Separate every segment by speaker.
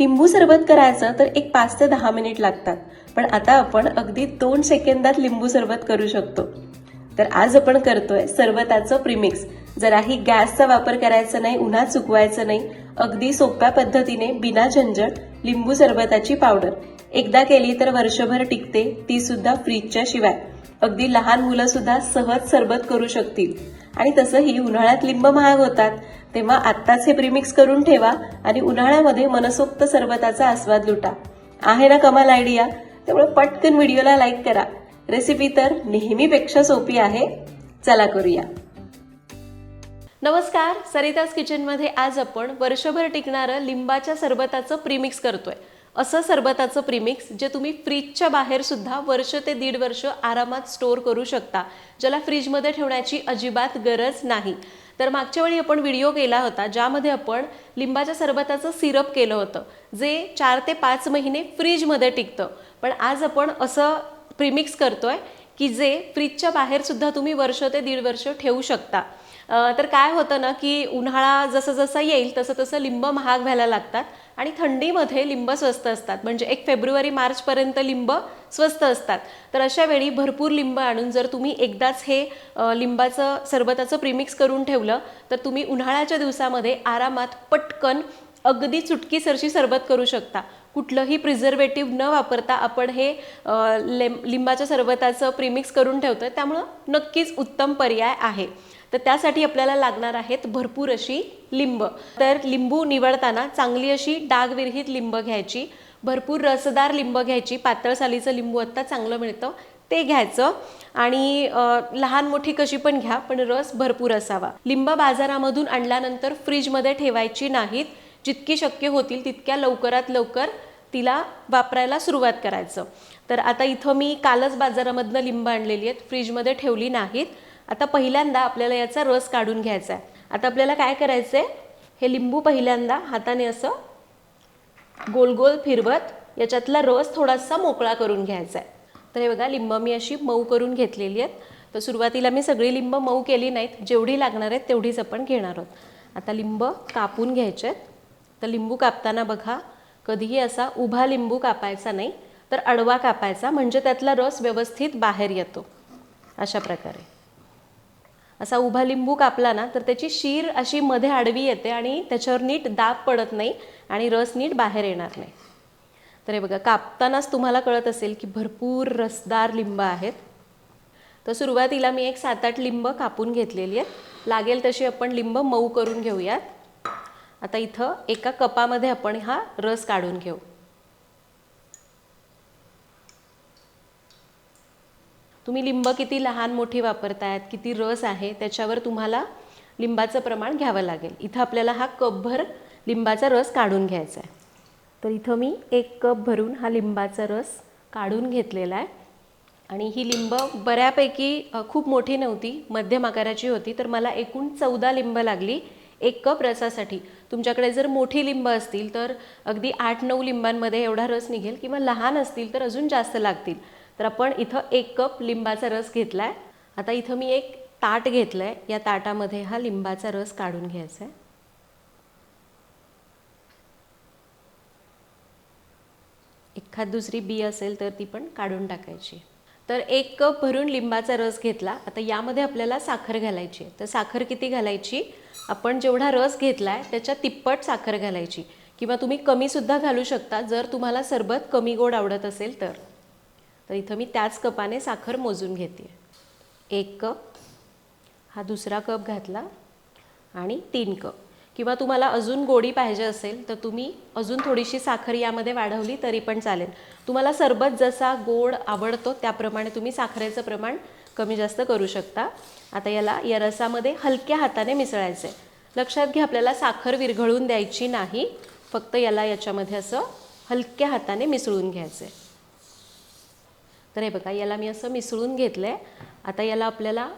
Speaker 1: लिंबू सरबत करायचं तर एक पाच ते दहा मिनिट लागतात. पण आता आपण अगदी दोन सेकंदात लिंबू सरबत करू शकतो. तर आज आपण करतोय सरबताचं प्रीमिक्स जराही गॅसचा वापर करायचा नाही उन्हात चुकवायचं नाही अगदी सोप्या पद्धतीने बिना झंझट लिंबू सरबताची पावडर. एकदा केली तर वर्षभर टिकते ती सुद्धा फ्रीजच्या शिवाय. अगदी लहान मुलं सुद्धा सहज सरबत करू शकतील. आणि तसंही उन्हाळ्यात लिंब महाग होतात तेव्हा आत्ताच हे प्रीमिक्स करून ठेवा आणि उन्हाळ्यामध्ये मनसोक्त सरबताचा आस्वाद लुटा. आहे ना कमाल आयडिया त्यामुळे पटकन व्हिडिओला लाईक करा. रेसिपी तर नेहमीपेक्षा सोपी आहे. चला करूया. नमस्कार सरिताज किचनमध्ये आज आपण वर्षभर टिकणारं लिंबाच्या सरबताचं प्रीमिक्स करतोय. असं सरबताचं प्रीमिक्स जे तुम्ही फ्रीजच्या बाहेर सुद्धा वर्ष ते दीड वर्ष आरामात स्टोअर करू शकता ज्याला फ्रीजमध्ये ठेवण्याची अजिबात गरज नाही. तर मागच्या वेळी आपण व्हिडिओ केला होता ज्यामध्ये आपण लिंबाच्या सरबताचं सिरप केलं होतं जे चार ते पाच महिने फ्रीजमध्ये टिकतं. पण आज आपण असं प्रिमिक्स करतोय की जे फ्रीजच्या बाहेर सुद्धा तुम्ही वर्ष ते दीड वर्ष ठेवू शकता. तर काय होतं ना की उन्हाळा जसं जसं येईल तसं तसं लिंब महाग व्हायला लागतात आणि थंडीमध्ये लिंब स्वस्त असतात. म्हणजे एक फेब्रुवारी मार्चपर्यंत लिंब स्वस्त असतात. तर अशा वेळी भरपूर लिंब आणून जर तुम्ही एकदाच हे लिंबाचं सरबताचं प्रीमिक्स करून ठेवलं तर तुम्ही उन्हाळ्याच्या दिवसामध्ये आरामात पटकन अगदी चुटकीसरशी सरबत करू शकता. कुठलंही प्रिझर्वेटिव्ह न वापरता आपण हे लेम लिंबाच्या सरबताचं प्रीमिक्स करून ठेवतो त्यामुळं नक्कीच उत्तम पर्याय आहे. तर त्यासाठी आपल्याला लागणार आहेत भरपूर अशी लिंब. तर लिंबू निवडताना चांगली अशी डागविरहित लिंब घ्यायची. भरपूर रसदार लिंब घ्यायची. पातळ सालीचं लिंबू आत्ता चांगलं मिळतं. ते घ्यायचं. आणि लहान मोठी कशी पण घ्या पण रस भरपूर असावा. लिंब बाजारामधून आणल्यानंतर फ्रीजमध्ये ठेवायची नाहीत. जितकी शक्य होतील तितक्या लवकरात लवकर तिला वापरायला सुरुवात करायचं. तर आता इथं मी कालच बाजारामधनं लिंब आणलेली आहेत. फ्रीजमध्ये ठेवली नाहीत. आता पहिल्यांदा आपल्याला याचा रस काढून घ्यायचा आहे. आता आपल्याला काय करायचं आहे हे लिंबू पहिल्यांदा हाताने असं गोल गोल फिरवत याच्यातला रस थोडासा मोकळा करून घ्यायचा आहे. तर हे बघा लिंब मी अशी मऊ करून घेतलेली आहेत. तर सुरुवातीला मी सगळी लिंब मऊ केली नाहीत. जेवढी लागणार आहेत तेवढीच आपण घेणार आहोत. आता लिंब कापून घ्यायचे आहेत. तर लिंबू कापताना बघा कधीही असा उभा लिंबू कापायचा नाही तर अडवा कापायचा म्हणजे त्यातला रस व्यवस्थित बाहेर येतो. अशा प्रकारे. असा उभा लिंबू कापला ना तर त्याची शीर अशी मध्ये आडवी येते आणि त्याच्यावर नीट दाब पडत नाही आणि रस नीट बाहेर येणार नाही. तर हे बघा कापतानाच तुम्हाला कळत असेल की भरपूर रसदार लिंब आहेत. तर सुरुवातीला मी एक सात आठ लिंब कापून घेतलेली आहेत. लागेल तशी आपण लिंब मऊ करून घेऊयात. आता इथं एका कपामध्ये आपण हा रस काढून घेऊ. तुम्ही लिंब किती लहान मोठी वापरतायत किती रस आहे त्याच्यावर तुम्हाला लिंबाचं प्रमाण घ्यावं लागेल. इथं आपल्याला हा कपभर लिंबाचा रस काढून घ्यायचा आहे तर इथं मी एक कप भरून हा लिंबाचा रस काढून घेतलेला आहे आणि ही लिंब बऱ्यापैकी खूप मोठी नव्हती मध्यम आकाराची होती तर मला एकूण चौदा लिंब लागली एक कप रसासाठी. तुमच्याकडे जर मोठी लिंब असतील तर अगदी आठ नऊ लिंबांमध्ये एवढा रस निघेल किंवा लहान असतील तर अजून जास्त लागतील. तर आपण इथं एक कप लिंबाचा रस घेतला आहे आता इथं मी एक ताट घेतलं आहे या ताटामध्ये हा लिंबाचा रस काढून घ्यायचा आहे एखाद दुसरी बी असेल तर ती पण काढून टाकायची. तर एक कप भरून लिंबाचा रस घेतला. आता यामध्ये आपल्याला साखर घालायची आहे. तर साखर किती घालायची? आपण जेवढा रस घेतला आहे त्याच्या तिप्पट साखर घालायची. किंवा तुम्ही कमीसुद्धा घालू शकता. जर तुम्हाला सरबत कमी गोड आवडत असेल तर. तर इथं मी त्याच कपाने साखर मोजून घेते. एक कप हा दुसरा कप घातला आणि तीन कप. किंवा तुम्हाला अजून गोडी पाहिजे असेल तर तुम्ही अजून थोडीशी साखर यामध्ये वाढवली तरी पण चालेल. तुम्हाला सरबत जसा गोड आवडतो त्याप्रमाणे तुम्ही साखरेचं प्रमाण कमी जास्त करू शकता. आता याला या रसामध्ये हलक्या हाताने मिसळायचं आहे लक्षात घ्या आपल्याला साखर विरघळून द्यायची नाही. फक्त याला याच्यामध्ये असं हलक्या हाताने मिसळून घ्यायचं आहे तर हे बघा याला मी असं मिसळून घेतलं आहे आता याला आपल्याला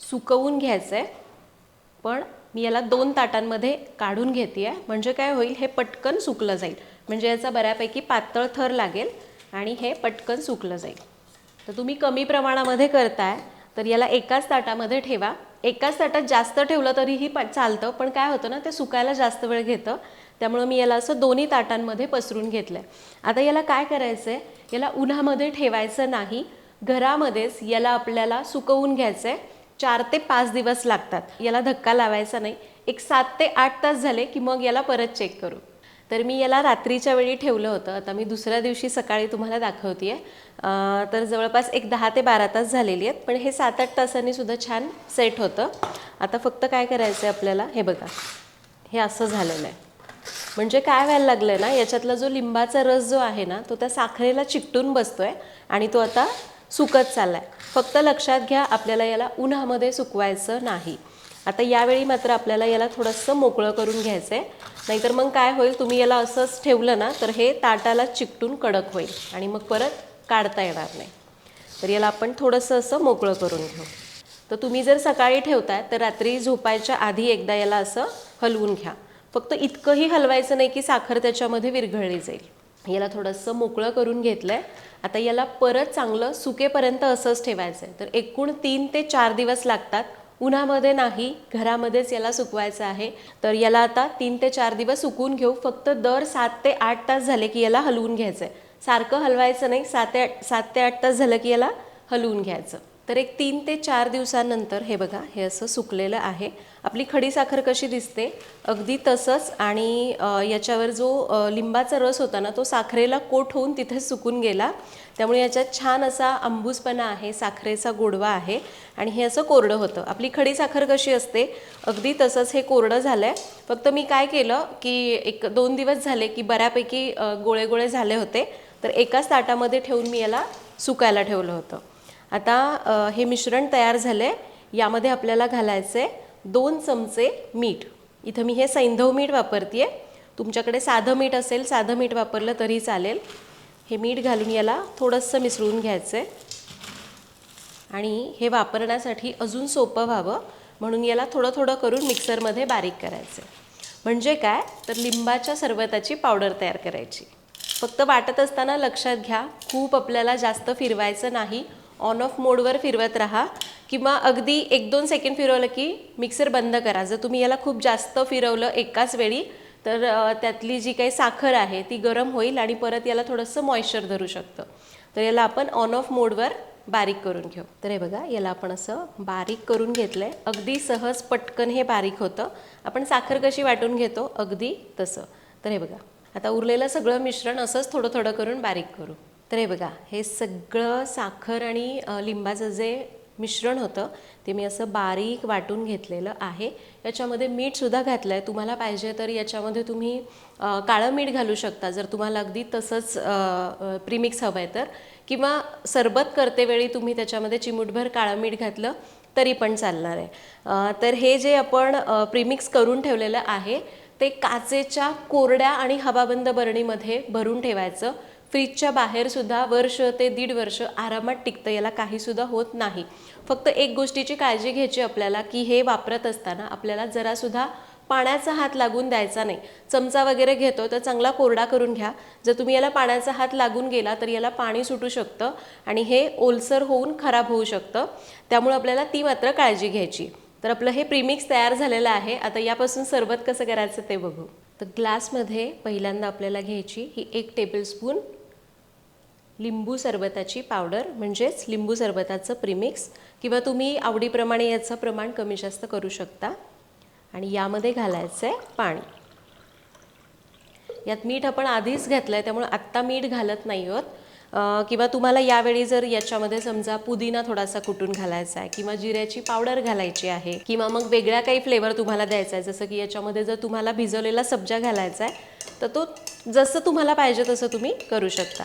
Speaker 1: सुकवून घ्यायचं आहे पण मी याला दोन ताटांमध्ये काढून घेते आहे म्हणजे काय होईल हे पटकन सुकलं जाईल. म्हणजे याचा बऱ्यापैकी पातळ थर लागेल आणि हे पटकन सुकलं जाईल. तर तुम्ही कमी प्रमाणामध्ये करताय तर याला एकाच ताटामध्ये ठेवा. एकाच ताटात जास्त ठेवलं तरीही प चालतं पण काय होतं ना ते सुकायला जास्त वेळ घेतं. त्यामुळं मी याला असं दोन्ही ताटांमध्ये पसरून घेतलं आहे आता याला काय करायचं आहे याला उन्हामध्ये ठेवायचं नाही. घरामध्येच याला आपल्याला सुकवून घ्यायचं आहे चार ते पाच दिवस लागतात. याला धक्का लावायचा नाही. एक सात ते आठ तास झाले की मग याला परत चेक करू. तर मी याला रात्रीच्या वेळी ठेवलं होतं. आता मी दुसऱ्या दिवशी सकाळी तुम्हाला दाखवते आहे तर जवळपास एक दहा ते बारा तास झालेली आहेत. पण हे सात आठ तासांनी सुद्धा छान सेट होतं. आता फक्त काय करायचं आहे आपल्याला? हे बघा. हे असं झालेलं आहे. म्हणजे काय व्हायला लागलं आहे ना याच्यातला जो लिंबाचा रस जो आहे ना तो त्या साखरेला चिकटून बसतो आहे आणि तो आता सुकत चालला आहे फक्त लक्षात घ्या आपल्याला याला उन्हामध्ये सुकवायचं नाही. आता यावेळी मात्र आपल्याला याला थोडंसं मोकळं करून घ्यायचं आहे नाहीतर मग काय होईल तुम्ही याला असंच ठेवलं ना तर हे ताटाला चिकटून कडक होईल आणि मग परत काढता येणार नाही. तर याला आपण थोडंसं असं मोकळं करून घेऊ. तर तुम्ही जर सकाळी ठेवताय तर रात्री झोपायच्या आधी एकदा याला असं हलवून घ्या. फक्त इतकंही हलवायचं नाही की साखर त्याच्यामध्ये विरघळली जाईल. याला थोडंसं मोकळं करून घेतलं आहे आता याला परत चांगलं सुकेपर्यंत असंच ठेवायचं आहे तर एकूण तीन ते चार दिवस लागतात. उन्हामध्ये नाही घरामध्येच याला सुकवायचं आहे. तर याला आता तीन ते चार दिवस सुकून घेऊ. फक्त दर सात ते आठ तास झाले की याला हलवून घ्यायचं आहे सारखं हलवायचं नाही सात ते आठ सात ते आठ तास झालं की याला हलवून घ्यायचं. तर एक तीन ते चार दिवसानंतर हे बघा हे असं सुकलेलं आहे. आपली खडी साखर कशी दिसते? अगदी तसंच आणि याच्यावर जो लिंबाचा रस होता ना तो साखरेला कोट होऊन तिथे सुकून गेला. त्यामुळे याच्यात छान असा अंबूसपणा आहे साखरेचा गोडवा आहे आणि हे असं कोरडं होतं. आपली खडी साखर कशी असते? अगदी तसंच हे कोरडं झालं आहे फक्त मी काय केलं की एक दोन दिवस झाले की बऱ्यापैकी गोळे गोळे झाले होते. तर एकाच ताटामध्ये ठेवून मी याला सुकायला ठेवलं होतं. आता हे मिश्रण तयार झालं आहे यामध्ये आपल्याला घालायचं आहे दोन चमचे मीठ. इथं मी हे सैंधव मीठ वापरते तुमच्याकडे साधं मीठ असेल साधं मीठ वापरलं तरी चालेल. हे मीठ घालून याला थोडंसं मिसळून घ्यायचं आहे आणि हे वापरण्यासाठी अजून सोपं व्हावं म्हणून याला थोडं थोडं करून मिक्सरमध्ये बारीक करायचं आहे म्हणजे काय? तर लिंबाच्या सरबताची पावडर तयार करायची. फक्त वाटत असताना लक्षात घ्या खूप आपल्याला जास्त फिरवायचं नाही. ऑन ऑफ मोडवर फिरवत राहा. किंवा अगदी एक दोन सेकंड फिरवलं की मिक्सर बंद करा. जर तुम्ही याला खूप जास्त फिरवलं एकाच वेळी तर त्यातली जी काही साखर आहे ती गरम होईल आणि परत याला थोडंसं मॉइश्चर धरू शकतं. तर याला आपण ऑन ऑफ मोडवर बारीक करून घेऊ. तर हे बघा याला आपण असं बारीक करून घेतलं आहे अगदी सहज पटकन हे बारीक होतं. आपण साखर कशी वाटून घेतो? अगदी तसं. तर हे बघा आता उरलेलं सगळं मिश्रण असंच थोडं थोडं करून बारीक करू. तर हे बघा हे सगळं साखर आणि लिंबाचं जे मिश्रण होतं ते मी असं बारीक वाटून घेतलेलं आहे. याच्यामध्ये मीठसुद्धा घातलं आहे तुम्हाला पाहिजे तर याच्यामध्ये तुम्ही काळं मीठ घालू शकता. जर तुम्हाला अगदी तसंच प्रीमिक्स हवं आहे तर. किंवा सरबत करतेवेळी तुम्ही त्याच्यामध्ये चिमूटभर काळं मीठ घातलं तरी पण चालणार आहे. तर हे जे आपण प्रीमिक्स करून ठेवलेलं आहे ते काचेच्या कोरड्या आणि हवाबंद बरणीमध्ये भरून ठेवायचं. फ्रीजच्या बाहेरसुद्धा वर्ष ते दीड वर्ष आरामात टिकतं याला काहीसुद्धा होत नाही. फक्त एक गोष्टीची काळजी घ्यायची आपल्याला की हे वापरत असताना आपल्याला जरासुद्धा पाण्याचा हात लागून द्यायचा नाही. चमचा वगैरे घेतो तर चांगला कोरडा करून घ्या. जर तुम्ही याला पाण्याचा हात लागून गेला तर याला पाणी सुटू शकतं आणि हे ओलसर होऊन खराब होऊ शकतं. त्यामुळे आपल्याला ती मात्र काळजी घ्यायची. तर आपलं हे प्रीमिक्स तयार झालेलं आहे. आता यापासून सरबत कसं करायचं ते बघू. तर ग्लासमध्ये पहिल्यांदा आपल्याला घ्यायची ही एक टेबलस्पून लिंबू सरबताची पावडर म्हणजेच लिंबू सरबताचं प्रीमिक्स किंवा तुम्ही आवडीप्रमाणे याचं प्रमाण कमी जास्त करू शकता. आणि यामध्ये घालायचं आहे पाणी. यात मीठ आपण आधीच घातलं आहे त्यामुळे आत्ता मीठ घालत नाही आहोत. किंवा तुम्हाला यावेळी जर याच्यामध्ये समजा पुदिना थोडासा कुटून घालायचा आहे किंवा जिऱ्याची पावडर घालायची आहे किंवा मग वेगळ्या काही फ्लेवर तुम्हाला द्यायचा आहे जसं की याच्यामध्ये जर तुम्हाला भिजवलेला सब्जा घालायचा आहे तर तो जसं तुम्हाला पाहिजे तसं तुम्ही करू शकता.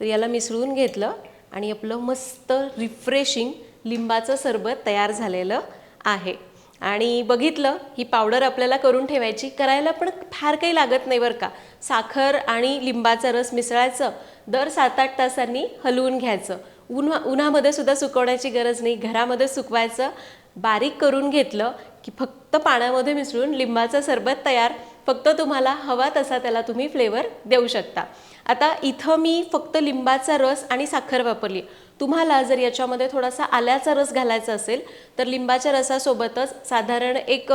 Speaker 1: तर याला मिसळून घेतलं आणि आपलं मस्त रिफ्रेशिंग लिंबाचं सरबत तयार झालेलं आहे. आणि बघितलं ही पावडर आपल्याला करून ठेवायची करायला पण फार काही लागत नाही बरं का. साखर आणि लिंबाचा रस मिसळायचं दर सात आठ तासांनी हलवून घ्यायचं. उन्हा उन्हामध्ये सुद्धा सुकवण्याची गरज नाही. घरामध्ये सुकवायचं बारीक करून घेतलं की फक्त पाण्यामध्ये मिसळून लिंबाचं सरबत तयार फक्त तुम्हाला हवा तसा त्याला तुम्ही फ्लेवर देऊ शकता. आता इथं मी फक्त लिंबाचा रस आणि साखर वापरली. तुम्हाला जर याच्यामध्ये थोडासा आल्याचा रस घालायचा असेल तर लिंबाच्या रसासोबतच साधारण एक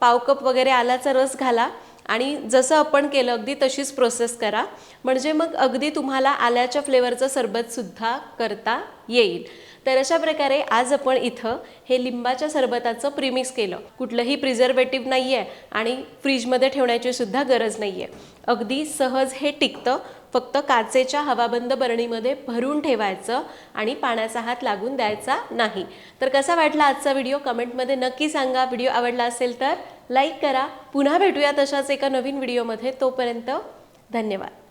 Speaker 1: पाव कप वगैरे आल्याचा रस घाला आणि जसं आपण केलं अगदी तशीच प्रोसेस करा. म्हणजे मग अगदी तुम्हाला आल्याच्या फ्लेवरचं सरबतसुद्धा करता येईल. तर अशा प्रकारे आज आपण इथं हे लिंबाच्या सरबताचं प्रिमिक्स केलं. कुठलंही प्रिझर्वेटिव्ह नाही आहे आणि फ्रीजमध्ये ठेवण्याची सुद्धा गरज नाही आहे अगदी सहज हे टिकतं. फक्त काचेच्या हवाबंद बरणीमध्ये भरून ठेवायचं आणि पाण्याचा हात लागून द्यायचा नाही. तर कसा वाटला आजचा व्हिडिओ? कमेंटमध्ये नक्की सांगा. व्हिडिओ आवडला असेल तर लाईक करा. पुन्हा भेटूया तशाच एका नवीन व्हिडिओमध्ये. तोपर्यंत धन्यवाद.